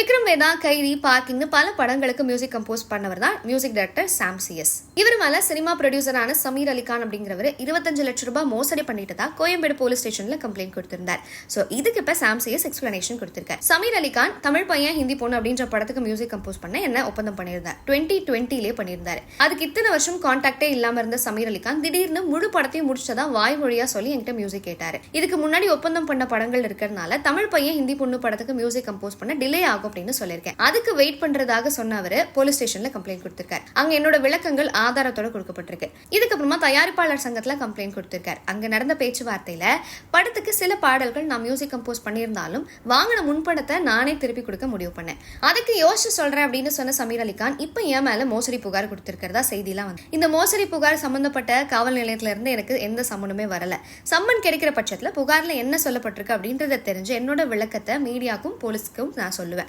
விக்ரம் வேதா கைதி பார்க்கிங்னு பல படங்களுக்கு மியூசிக் கம்போஸ் பண்ணவர் தான் மியூசிக் டைரக்டர் சாம் சிஎஸ் இவர் மேல சினிமா ப்ரொடியூசரான சமீர் அலிகான் அப்படிங்கிறவர் இருபத்தஞ்சு லட்சம் ரூபாய் மோசடி பண்ணிட்டதா கோயம்பேடு போலீஸ் ஸ்டேஷன்ல கம்ப்ளைண்ட் கொடுத்திருந்தார். சோ இதுக்கு இப்ப சாம் சிஎஸ் எக்ஸ்பிளனேஷன் கொடுத்திருக்காரு. சமீர் அலிகான் தமிழ் பையன் ஹிந்தி பொண்ணு அப்படின்ற படத்துக்கு மியூசிக் கம்போஸ் பண்ண என்ன ஒப்பந்தம் பண்ணியிருந்தார். டுவெண்ட்டி டுவெண்ட்டிலே பண்ணியிருந்தார். அதுக்கு இத்தனை வருஷம் கான்டாக்டே இல்லாம இருந்த சமீர் அலிகான் திடீர்னு முழு படத்தையும் முடிச்சதா வாய்மொழியா சொல்லி என்கிட்ட மியூசிக் கேட்டாரு. இதுக்கு முன்னாடி ஒப்பந்தம் பண்ண படங்கள் இருக்கிறதுனால தமிழ் பையன் ஹிந்தி பொண்ணு படத்துக்கு மியூசிக் கம்போஸ் பண்ண டிலே ஆகும் அப்படின்னு சொல்லியிருக்கேன். அதுக்கு வெயிட் பண்றதாக சொன்னவர் போலீஸ் ஸ்டேஷன்ல கம்ப்ளைண்ட் கொடுத்திருக்காரு. அங்க என்னோட விளக்கங்கள் ஆதாரத்தோட கொடுக்கப்பட்டிருக்கு. இதுக்கப்புறமா தயாரிப்பாளர் சங்கத்துல கம்ப்ளைண்ட் கொடுத்திருக்காரு. அங்க நடந்த பேச்சுவார்த்தையில படத்துக்கு சில பாடல்கள் நான் மியூசிக் கம்போஸ் பண்ணியிருந்தாலும் வாங்கின முன்படத்தை நானே திருப்பி கொடுக்க முடிவு பண்ணேன். அதுக்கு யோசிச்சு சொல்றேன் அப்படின்னு சொன்ன சமீர் அலிகான் இப்ப என் மேல மோசடி புகார் கொடுத்திருக்கிறதா செய்திலாம் வந்து. இந்த மோசடி புகார் சம்பந்தப்பட்ட காவல் நிலையத்துல இருந்து எனக்கு எந்த சம்மனுமே வரல. சம்மன் கிடைக்கிற பட்சத்துல புகார்ல என்ன சொல்லப்பட்டிருக்கு அப்படின்றத தெரிஞ்சு என்னோட விளக்கத்தை மீடியாக்கும் போலீஸ்க்கும் நான் சொல்லுவேன்.